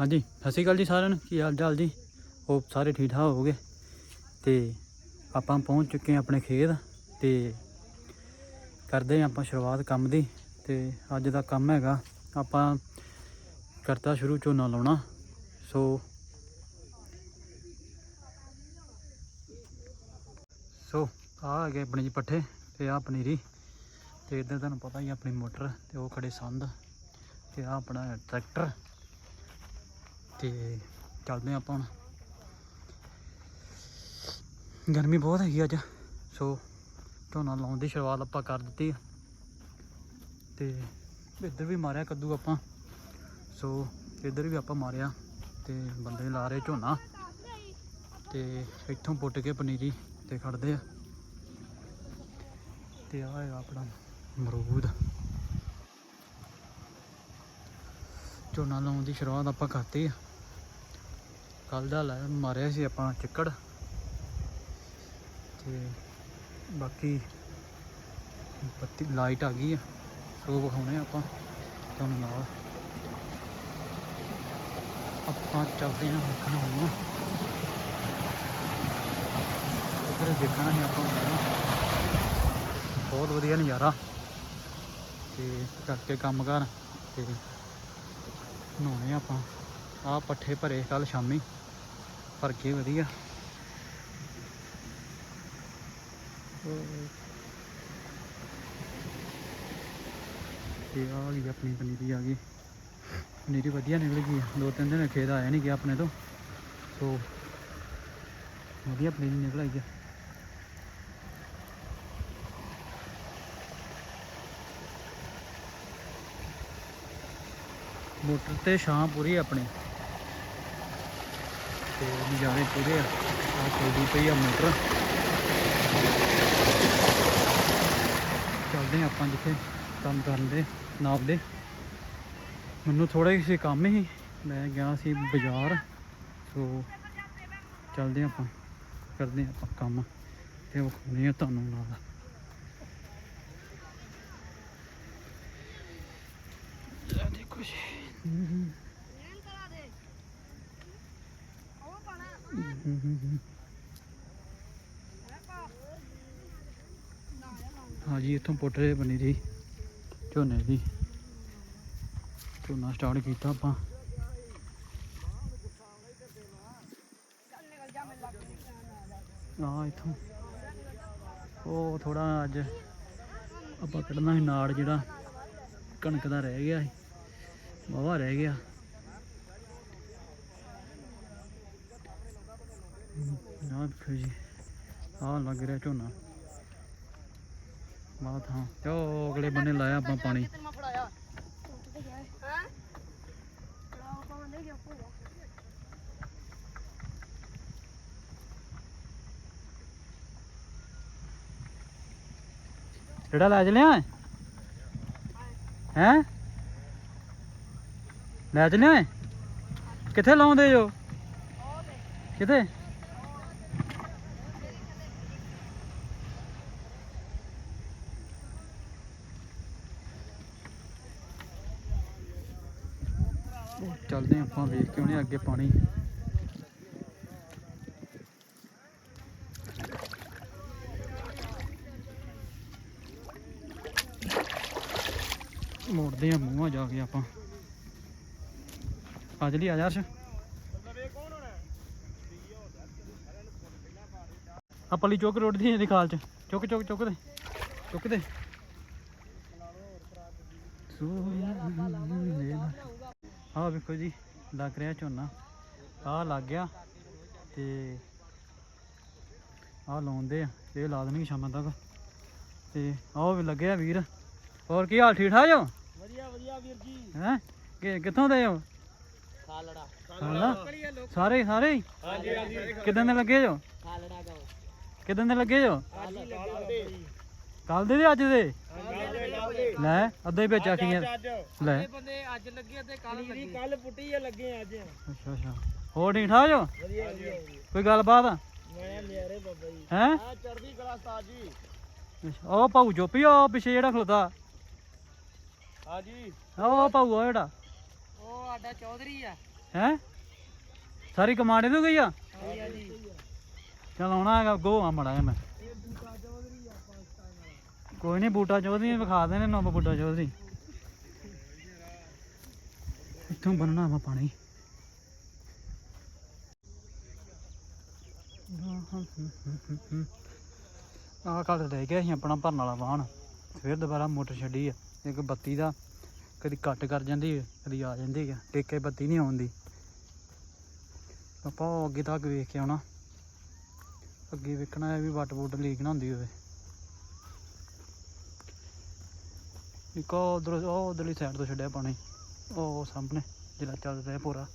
ਹਾਂਜੀ, ਸਤਿ ਸ਼੍ਰੀ ਅਕਾਲ ਜੀ ਸਾਰਿਆਂ ਨੂੰ। ਕੀ ਹਾਲ ਚਾਲ ਜੀ? ਹੋਪ ਸਾਰੇ ਠੀਕ ਠਾਕ ਹੋਗੇ ਤੇ ਆਪਾਂ ਪਹੁੰਚ ਚੁੱਕੇ ਹਾਂ ਆਪਣੇ ਖੇਤ। ਤੇ ਕਰਦੇ ਹਾਂ ਆਪਾਂ ਸ਼ੁਰੂਆਤ ਕੰਮ ਦੀ। ਤੇ ਅੱਜ ਦਾ ਕੰਮ ਹੈਗਾ, ਆਪਾਂ ਕਰਤਾ ਸ਼ੁਰੂ ਝੋਨਾ ਲਾਉਣਾ। ਸੋ ਸੋ ਆ ਗਏ ਆਪਣੇ ਜੀ ਪੱਠੇ ਤੇ ਆ ਪਨੀਰੀ। ਤੇ ਇੱਧਰ ਤੁਹਾਨੂੰ ਪਤਾ ਹੀ ਆਪਣੀ ਮੋਟਰ ਤੇ ਉਹ ਖੜੇ ਸੰਦ। ਤੇ ਆ ਆਪਣਾ ਟਰੈਕਟਰ। ਤੇ ਚੱਲਦੇ ਹਾਂ ਆਪਾਂ ਹੁਣ। ਗਰਮੀ ਬਹੁਤ ਹੈਗੀ ਅੱਜ, ਸੋ ਝੋਨਾ ਲਾਉਣ ਦੀ ਸ਼ੁਰੂਆਤ ਆਪਾਂ ਕਰ ਦਿੱਤੀ ਆ। ਤੇ ਇੱਧਰ ਵੀ ਮਾਰਿਆ ਕੱਦੂ ਆਪਾਂ। ਸੋ ਇੱਧਰ ਵੀ ਆਪਾਂ ਮਾਰਿਆ ਤੇ ਬੰਦੇ ਲਾ ਰਹੇ ਝੋਨਾ। ਤੇ ਇੱਥੋਂ ਪੁੱਟ ਕੇ ਪਨੀਰੀ ਤੇ ਖੜਦੇ ਆ। ਤੇ ਆ ਹੈਗਾ ਆਪਣਾ ਮਰੂਦ ਝੋਨਾ ਲਾਉਣ ਦੀ ਸ਼ੁਰੂਆਤ ਆਪਾਂ ਕਰਤੀ ਆ। ਕੱਲ ਦਾ ਲੈ ਮਾਰਿਆ ਸੀ ਆਪਾਂ ਚਿੱਕੜ। ਤੇ ਬਾਕੀ ਬੱਤੀ ਲਾਈਟ ਆ ਗਈ ਆ, ਸੋ ਵਿਖਾਉਣੇ ਆਪਾਂ ਤੁਹਾਨੂੰ ਨਾਲ। ਆਪਾਂ ਚੱਲਦੇ ਹਾਂ ਵੇਖਣ ਹੁਣ ਉਧਰ ਦੇਖਣਾ ਹੈ ਆਪਾਂ ਬਹੁਤ ਵਧੀਆ ਨਜ਼ਾਰਾ। ਤੇ ਕਰਕੇ ਕੰਮ ਕਰ ਤੇ ਨਹਾਉਣੇ ਆਪਾਂ। ਆ ਪੱਠੇ ਭਰੇ ਕੱਲ ਸ਼ਾਮੀ। ਭਰ ਕੇ ਵਧੀਆ। ਤੇ ਆ ਗਈ ਆਪਣੀ ਪਨੀਰੀ ਆ ਗਈ। ਪਨੀਰੀ ਵਧੀਆ ਨਿਕਲ ਗਈ। ਦੋ ਤਿੰਨ ਦਿਨ ਖੇਤ ਆਇਆ ਨਹੀਂ ਗਿਆ ਆਪਣੇ ਤੋਂ। ਸੋ ਵਧੀਆ ਪਨੀਰੀ ਨਿਕਲ ਆਈ ਆ। ਮੋਟਰ ਤੇ ਛਾਂ ਪੂਰੀ ਆਪਣੀ। ਤੇ ਨਜ਼ਾਰੇ ਪੂਰੇ ਆ। ਆ ਚੱਲਦੀ ਪਈ ਆ ਮੋਟਰ। ਚੱਲਦੇ ਹਾਂ ਆਪਾਂ ਜਿੱਥੇ ਕੰਮ ਕਰਨ ਦੇ, ਨਾਪ ਦੇ। ਮੈਨੂੰ ਥੋੜਾ ਜਿਹਾ ਸੀ ਕੰਮ ਹੀ ਮੈਂ ਗਿਆ ਸੀ ਬਾਜ਼ਾਰ। ਸੋ ਚੱਲਦੇ ਹਾਂ ਆਪਾਂ, ਕਰਦੇ ਹਾਂ ਆਪਾਂ ਕੰਮ ਤੇ ਵਿਖਾਉਂਦੇ ਆ ਤੁਹਾਨੂੰ ਨਾਲ। ਦੇਖੋ ਜੀ। ਹਮ ਹਮ। ਹਮ ਹਾਂਜੀ ਇੱਥੋਂ ਪੁੱਟ ਬਣੀ ਦੀ ਝੋਨੇ ਦੀ। ਝੋਨਾ ਸਟਾਰਟ ਕੀਤਾ ਆਪਾਂ। ਆ ਇੱਥੋਂ। ਉਹ ਥੋੜਾ ਅੱਜ ਆਪਾਂ ਕੱਢਣਾ ਸੀ ਨਾੜ ਜਿਹੜਾ, ਕਣਕ ਦਾ ਰਹਿ ਗਿਆ ਸੀ। ਵਾਹਵਾ ਰਹਿ ਗਿਆ। ਨਾ ਦੇਖੋ ਜੀ। ਆਹ ਲੱਗ ਰਿਹਾ ਝੋਨਾ। ਬਾਤ ਹਾਂ ਤੇ ਅਗਲੇ ਬੰਨੇ ਲਾਇਆ ਆਪਾਂ ਪਾਣੀ। ਕਿਹੜਾ ਲੈ ਚਲਿਆ ਹੈ? ਲੈ ਚਲਿਆ ਕਿੱਥੇ ਲਾਉਂਦੇ ਜੋ? ਕਿੱਥੇ ਉਹ ਚੱਲਦੇ ਹਾਂ ਆਪਾਂ ਵੇਖ ਕੇ ਆਉਣੇ ਅੱਗੇ ਪਾਣੀ ਮੋੜਦੇ ਆ ਮੂੰਹਾਂ ਜਾ ਕੇ ਆਪਾਂ। ਆ ਜਲੀ ਆ ਜਾ ਅਰਸ਼। ਆ ਪਲੀ ਚੌਕ ਰੋਡ ਦੀ ਇਹਦੀ ਖਾਲ ਚ। ਚੁੱਕ ਚੁੱਕ ਚੁੱਕ ਦੇ। ਚੁੱਕ ਦੇ। ਆ ਵੇਖੋ ਜੀ। ਲੱਗ ਰਿਹਾ ਝੋਨਾ। ਆ ਲੱਗ ਗਿਆ ਤੇ ਆ ਲਾਉਂਦੇ ਆ ਇਹ ਲਾ ਦੇਣਗੇ ਸ਼ਾਮਾਂ ਤੱਕ। ਤੇ ਆਹ ਵੀ ਲੱਗਿਆ ਵੀਰ। ਹੋਰ ਕੀ ਹਾਲ ਠੀਕ ਠਾਕ ਜੋ ਵਧੀਆ ਵਧੀਆ ਵੀਰ ਜੀ। ਹੈ? ਕਿ ਕਿੱਥੋਂ ਦੇ ਹੋ? ਖਾਲੜਾ। ਖਾਲੜਾ? ਸਾਰੇ ਸਾਰੇ ਹੀ? ਹਾਂਜੀ ਹਾਂਜੀ। ਕਿੱਦਾਂ ਦੇ ਲੱਗੇ ਜੋ ਖਾਲੜਾ ਗਾਓ ਕਿੱਦਾਂ ਦੇ ਲੱਗੇ ਜੋ ਹੀ ਕੱਲ ਦੇ ਤੇ ਅੱਜ ਦੇ? ਲੈ ਅੱਧੇ ਵਿੱਚ ਆਖੀਆਂ। ਲੈ। ਬੰਦੇ ਅੱਜ ਲੱਗੇ ਤੇ ਕੱਲ ਲੱਗੇ। ਕੱਲ ਪੁੱਟੀ ਆ ਲੱਗੇ ਅੱਜ। ਅੱਛਾ ਅੱਛਾ। ਹੋਰ ਠੀਕ ਠਾਕ ਜੋ ਕੋਈ ਗੱਲਬਾਤ? ਮੈਂ ਲਿਆਰੇ ਬਾਬਾ ਜੀ। ਹੈ? ਚੜਦੀ ਕਲਾ ਉਸਤਾਦ ਜੀ। ਉਹ ਭਾਊ ਚੋਪੀ ਉਹ ਪਿੱਛੇ ਜਿਹੜਾ ਖਲੋਤਾ। ਹਾਂਜੀ ਉਹ ਭਾਊ ਆ ਜਿਹੜਾ। ਉਹ ਸਾਡਾ ਚੌਧਰੀ ਆ। ਹੈ? ਸਾਰੀ ਕਮਾਂਡ ਇਹਨੂੰ ਗਈ ਆ? ਹਾਂਜੀ ਚਲ ਆਉਣਾ ਹੈਗਾ ਗੋ ਆ ਮੜਾ ਮੈਂ। ਕੋਈ ਨਹੀਂ ਬੂਟਾ ਚੌਧਰੀ ਵਿਖਾ ਦੇਣੇ, ਨਾ ਬੂਟਾ ਚੌਧਰੀ। ਇੱਥੋਂ ਬੰਨਣਾ ਵਾ ਪਾਣੀ। ਆਹ ਕੱਲ ਰਹਿ ਗਿਆ ਸੀ ਆਪਣਾ ਭਰਨ ਵਾਲਾ ਵਾਹਣ ਫਿਰ ਦੁਬਾਰਾ ਮੋਟਰ ਛੱਡੀ ਆ, ਇੱਕ ਬੱਤੀ ਦਾ। ਕਦੀ ਕੱਟ ਕਰ ਜਾਂਦੀ ਕਦੀ ਆ ਜਾਂਦੀ ਹੈ ਟੇਕੇ ਬੱਤੀ ਨਹੀਂ ਆਉਂਦੀ। ਆਪਾਂ ਉਹ ਅੱਗੇ ਤੱਕ ਵੇਖ ਕੇ ਆਉਣਾ। ਅੱਗੇ ਵੇਖਣਾ ਹੈ ਵੀ ਵੱਟ ਵੁੱਟ ਲੀਕ ਨਾ ਹੁੰਦੀ ਹੋਵੇ। ਇੱਕ ਉਧਰ, ਉਹ ਉਧਰਲੀ ਸਾਈਡ ਤੋਂ ਛੱਡਿਆ ਪਾਣੀ। ਉਹ ਸਾਹਮਣੇ, ਜਿਹੜਾ ਚੱਲ ਰਿਹਾ ਪੂਰਾ।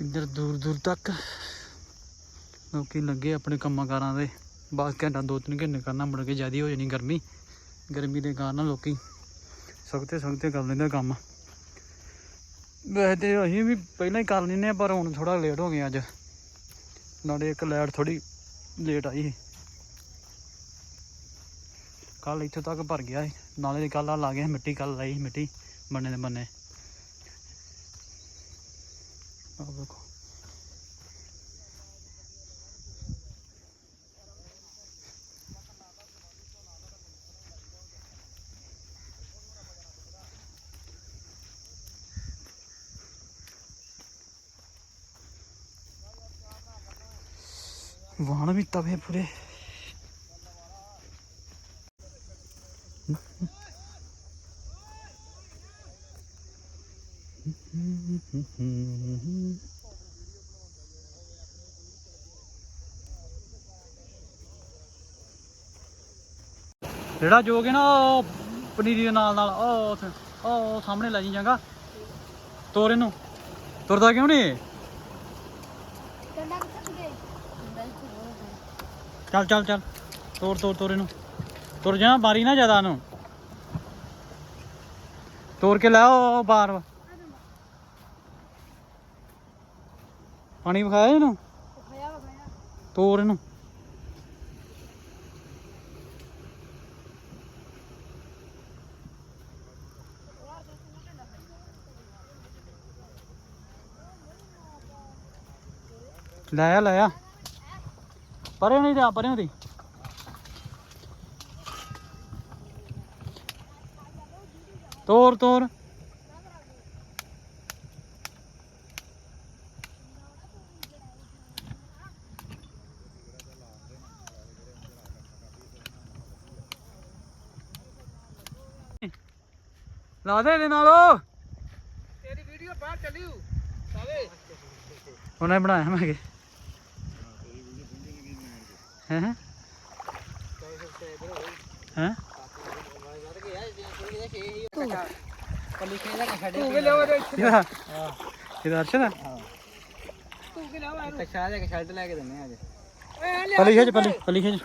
ਇੱਧਰ ਦੂਰ ਦੂਰ ਤੱਕ ਲੋਕੀ ਲੱਗੇ ਆਪਣੇ ਕੰਮਾਂ ਕਾਰਾਂ ਦੇ ਬਸ ਘੰਟਾ ਦੋ ਤਿੰਨ ਘੰਟੇ ਕਰਨਾ, ਮੁੜ ਕੇ ਜ਼ਿਆਦਾ ਹੋ ਜਾਣੀ ਗਰਮੀ। ਗਰਮੀ ਦੇ ਕਾਰਨ ਲੋਕੀ ਸਖਤੇ ਸਖਤੇ ਕਰ ਲੈਂਦੇ ਕੰਮ। ਵੈਸੇ ਤੇ ਅਸੀਂ ਵੀ ਪਹਿਲਾਂ ਹੀ ਕਰ ਲੈਂਦੇ ਆ, ਪਰ ਹੁਣ ਥੋੜਾ ਲੇਟ ਹੋ ਗਏ ਅੱਜ। ਨਾਲੇ ਇੱਕ ਲਾਈਟ ਥੋੜੀ ਲੇਟ ਆਈ ਕੱਲ ਇੱਥੋਂ ਤੱਕ ਭਰ ਗਿਆ ਸੀ। ਨਾਲੇ ਦੀ ਕੱਲ ਆ ਲਾ ਗਿਆ ਸੀ, ਮਿੱਟੀ ਕੱਲ ਲਾਈ ਸੀ, ਮਿੱਟੀ। ਬੰਨੇ ਦੇ ਬੰਨੇ। ਆਹ ਦੇਖੋ ਵਾਹਣ ਵੀ ਤਵੇ ਪੂਰੇ। ਜਿਹੜਾ ਜੋਗ ਹੈ ਨਾ, ਉਹ ਪਨੀਰੀ ਦੇ ਨਾਲ ਨਾਲ, ਉਹ ਉੱਥੇ ਉਹ ਸਾਹਮਣੇ ਲੈ ਜੀ ਜਾਂਗਾ ਤੋਰ ਇਹਨੂੰ। ਤੁਰਦਾ ਕਿਉਂ ਨਹੀਂ ਡੰਡਾ ਕਿੱਥੇ ਗਏ ਡੰਡਾ ਇੱਥੇ ਬਹੁਤ ਚੱਲ ਚੱਲ ਚੱਲ ਤੋਰ ਤੋਰ ਤੋਰ ਇਹਨੂੰ ਤੁਰ ਜਾ ਮਾਰੀ ਨਾ ਜ਼ਿਆਦਾ ਨੂੰ ਤੋਰ ਕੇ ਲੈ ਆਓ ਬਾਹਰ ਪਾਣੀ ਵਿਖਾਇਆ ਇਹਨੂੰ ਖਾਇਆ ਵਾ ਖਾਇਆ ਤੋਰ ਇਹਨੂੰ ਲੈ ਆ ਲੈ ਆ ਪਰੇ ਨਹੀਂ ਜਾ ਪਰੇ ਦੀ ਤੋਰ ਤੋਰ। ਲਾ ਦੇ ਇਹਦੇ ਨਾਲ। ਤੇਰੀ ਵੀਡੀਓ ਬਾਹਰ ਚੱਲਿਓ ਸਾਵੇ ਉਹਨੇ ਬਣਾਇਆ ਮੈਂ ਕਿ ਹੈ ਹੈ ਤੂੰ ਕਿ ਲਿਆਓ ਇਹਦੇ ਇਹਦਾ ਇਹਦਾ ਅਰਸ਼ਦ ਆ? ਤੂੰ ਕਿ ਲਿਆਓ ਇਹਨੂੰ ਕਛਾ ਜਾ ਕੇ ਸ਼ਰਟ ਲੈ ਕੇ ਦਿੰਨੇ ਅੱਜ। ਪਲੀ ਖਿੱਚ ਪਲੀ ਪਲੀ ਖਿੱਚ।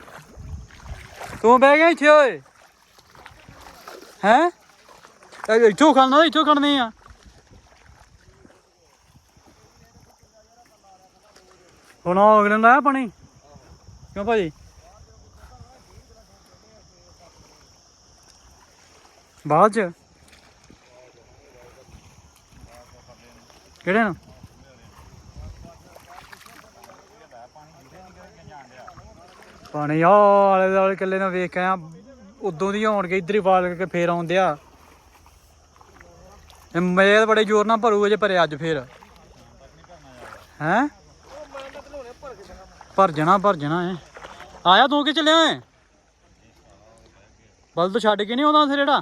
ਤੂੰ ਬਹਿ ਗਿਆ ਇੱਥੇ ਓਏ। ਹੈ? ਇੱਥੋਂ ਖੜਨਾ ਇੱਥੋਂ ਖੜਨੇ ਆ। ਹੁਣ ਉਹ ਅਗਲੇ ਨੂੰ ਲਾਇਆ ਪਾਣੀ? ਕਿਉਂ ਭਾਜੀ ਬਾਅਦ ਚ ਕਿਹੜੇ ਨੂੰ ਪਾਣੀ ਆ ਆਲੇ ਦੁਆਲੇ ਕਿੱਲੇ ਨੂੰ ਵੇਖ ਕੇ ਆ ਉਦੋਂ ਦੀ ਆਉਣਗੇ ਇੱਧਰ ਹੀ ਵਾਲ ਕੇ ਫੇਰ ਆਉਂਦੇ ਆ। ਇਹ ਮੇਲ ਬੜੇ ਜ਼ੋਰ ਨਾਲ ਭਰੂ ਜੇ ਭਰੇ ਅੱਜ ਫੇਰ। ਹੈ? ਭਰ ਜਾਣਾ ਭਰ ਜਾਣਾ ਏ ਆਇਆ ਤੂੰ ਕਿ ਚੱਲਿਆ ਏ ਬਲਦ ਛੱਡ ਕੇ ਨਹੀਂ ਆਉਂਦਾ ਉੱਥੇ ਜਿਹੜਾ?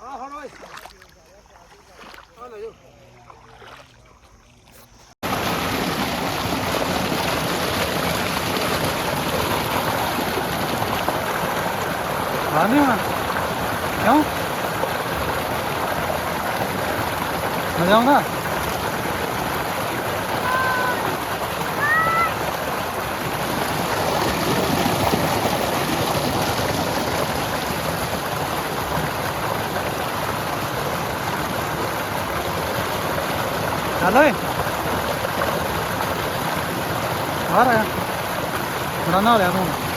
ਆ ਹੁਣ ਓਏ। ਆ ਲੈ ਜੋ ਆ ਨਹੀਂ ਹੋਣਾ ਕਿਉਂ? ਮਜ਼ਾ ਆਉਂਦਾ ਚੱਲ ਓਏ। ਬਾਹਰ ਆਇਆ ਬੜਾ ਨਹਾ ਲਿਆ ਤੂੰ।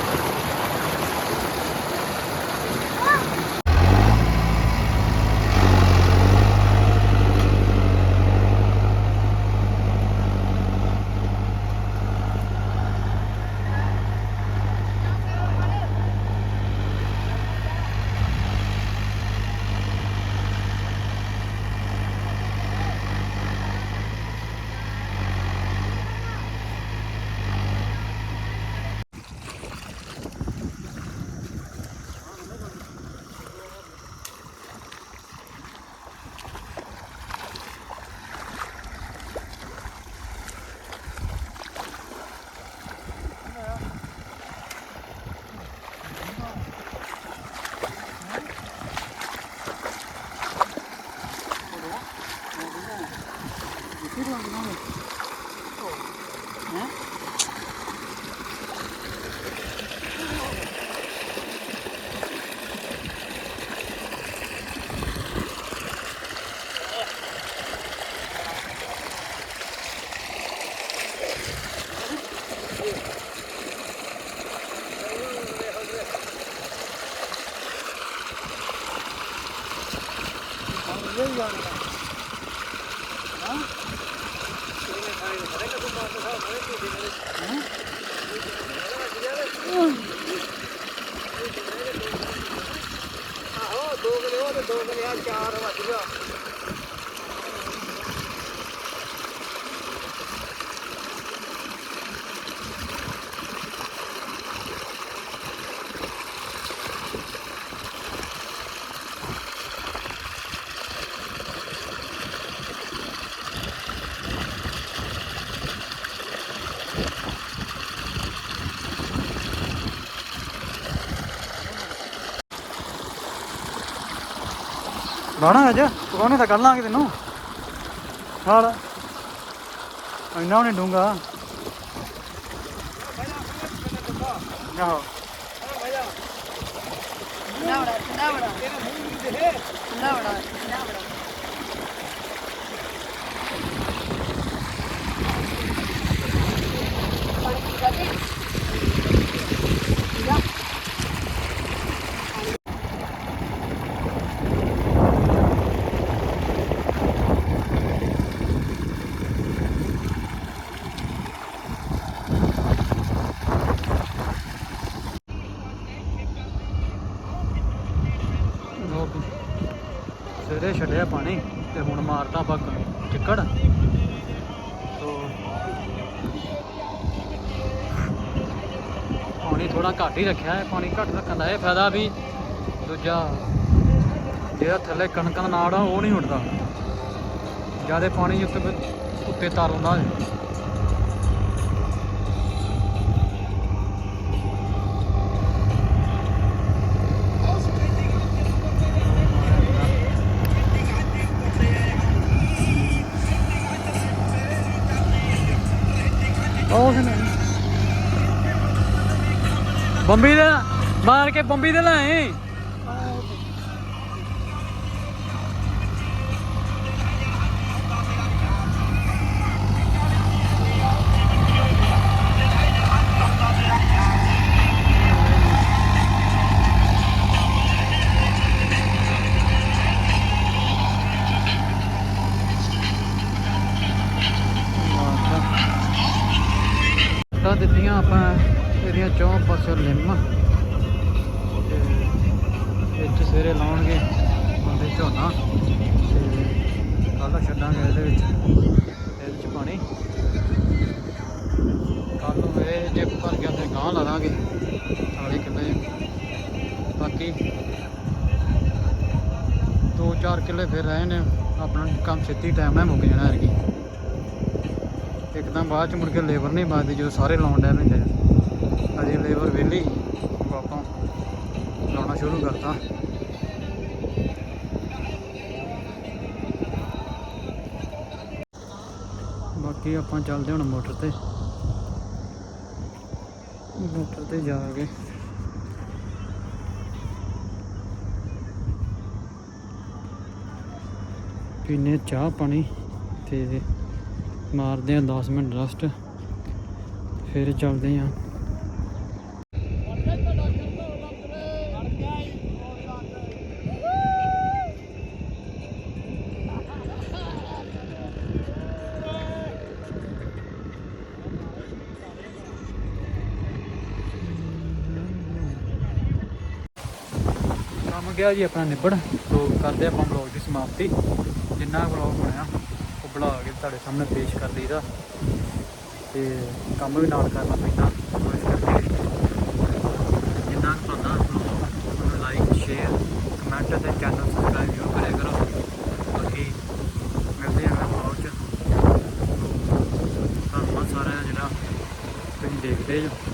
你吹到哪里？哦，哎。ਆਹੋ ਦੋ ਕਿਲੇ ਤੇ ਦੋ ਕਿਲੇ ਚਾਰ ਵੱਜ ਗਿਆ। ਬਾਣਾ ਅੱਜ? ਪਕਾਉਣੇ ਤਾਂ ਕਰ ਲਾਂਗੇ ਤੈਨੂੰ। ਹਾਲ ਇੰਨਾ ਨਹੀਂ ਡੂੰਗਾ ਆਹੋ। ਠੰਡਾ ਬੜਾ ਠੰਡਾ ਬੜਾ ਠੰਡਾ ਬੜਾ ਠੰਡਾ ਬੜਾ ਪਾਣੀ ਪੀ ਜਾਂਦੇ ਜਾ ਲਓ ਵੀ ਸਵੇਰੇ ਛੱਡਿਆ ਪਾਣੀ ਤੇ ਹੁਣ ਮਾਰਦਾ ਪੱਕ ਚਿੱਕੜ। ਸੋ ਪਾਣੀ ਥੋੜਾ ਘੱਟ ਹੀ ਰੱਖਿਆ ਹੈ, ਪਾਣੀ ਘੱਟ ਰੱਖਣ ਦਾ ਇਹ ਫਾਇਦਾ ਵੀ ਦੂਜਾ ਜਿਹੜਾ ਥੱਲੇ ਕਣਕ ਦਾ ਨਾੜ ਆ, ਉਹ ਨਹੀਂ ਉੱਡਦਾ। ਜ਼ਿਆਦਾ ਪਾਣੀ ਉੱਤੇ ਫਿਰ ਉੱਤੇ ਤਰ ਹੁੰਦਾ ਹੈ। ਉਹ ਸੁਣ ਬੰਬੀ ਦੇ ਮਾਰ ਕੇ ਬੰਬੀ ਦੇ ਲਾਏ। ਤਾਂ ਦਿੱਤੀਆਂ ਆਪਾਂ ਇਹਦੀਆਂ ਚੌਂ ਪਾਸੋਂ ਲਿੰਮ। ਤੇ ਵਿੱਚ ਸਵੇਰੇ ਲਾਉਣਗੇ ਬੰਦੇ ਝੋਨਾ। ਤੇ ਕੱਲ ਛੱਡਾਂਗੇ ਇਹਦੇ ਵਿੱਚ ਇਹਦੇ ਵਿੱਚ ਪਾਣੀ। ਕੱਲ ਨੂੰ ਇਹ ਜੇ ਭਰ ਗਿਆ ਤੇ ਗਾਂ ਲਾ ਦਾਂਗੇ ਸਾਲੇ ਕਿੱਲੇ ਬਾਕੀ ਦੋ ਚਾਰ ਕਿੱਲੇ ਫਿਰ ਰਹੇ ਨੇ ਆਪਣਾ ਕੰਮ ਛੇਤੀ ਟਾਈਮ ਨਾਲ ਮੁੱਕ ਜਾਣਾ ਐਰਗੀ ਇੱਕਦਮ ਬਾਅਦ ਚ ਮੁੜ ਕੇ ਲੇਬਰ ਨਹੀਂ ਬਾਦੀ ਜਦੋਂ ਸਾਰੇ ਲਾਉਣ ਡੈ ਪੈਂਦੇ ਆ। ਅਜੇ ਲੇਬਰ ਵਿਹਲੀ ਆਪਾਂ ਲਾਉਣਾ ਸ਼ੁਰੂ ਕਰਤਾ। ਬਾਕੀ ਆਪਾਂ ਚੱਲਦੇ ਹੁਣ ਮੋਟਰ ਤੇ। ਮੋਟਰ ਤੇ ਜਾ ਕੇ। ਪੀਨੇ ਚਾਹ ਪਾਣੀ ਤੇ ਮਾਰਦੇ ਆ 10 ਮਿੰਟ ਰੈਸਟ। ਫਿਰ ਚੱਲਦੇ ਆ। ਕੰਮ ਗਿਆ ਜੀ ਆਪਣਾ ਨਿਬੜ। ਸੋ ਕਰਦੇ ਆਪਾਂ ਬਲੌਗ ਦੀ ਸਮਾਪਤੀ। ਜਿੰਨਾ ਬਲੌਗ ਬਣਿਆ। ਬਣਾ ਕੇ ਤੁਹਾਡੇ ਸਾਹਮਣੇ ਪੇਸ਼ ਕਰ ਲਈਦਾ। ਤੇ ਕੰਮ ਵੀ ਨਾਲ ਕਰਨਾ ਪੈਂਦਾ। ਸੋ ਇਸ ਕਰਕੇ ਜਿੰਨਾ ਕੁ ਤੁਹਾਨੂੰ ਉਹਨੂੰ ਲਾਈਕ ਸ਼ੇਅਰ ਕਮੈਂਟ ਤੇ ਚੈਨਲ ਸਬਸਕ੍ਰਾਈਬ ਜ਼ਰੂਰ ਕਰਿਆ ਕਰੋ। ਬਾਕੀ ਮਿਲਦੇ ਹਾਂ ਬਲੌਗ 'ਚ। ਧੰਨਵਾਦ ਸਾਰਿਆਂ ਦਾ ਜਿਹੜਾ ਤੁਸੀਂ ਦੇਖਦੇ ਹੋ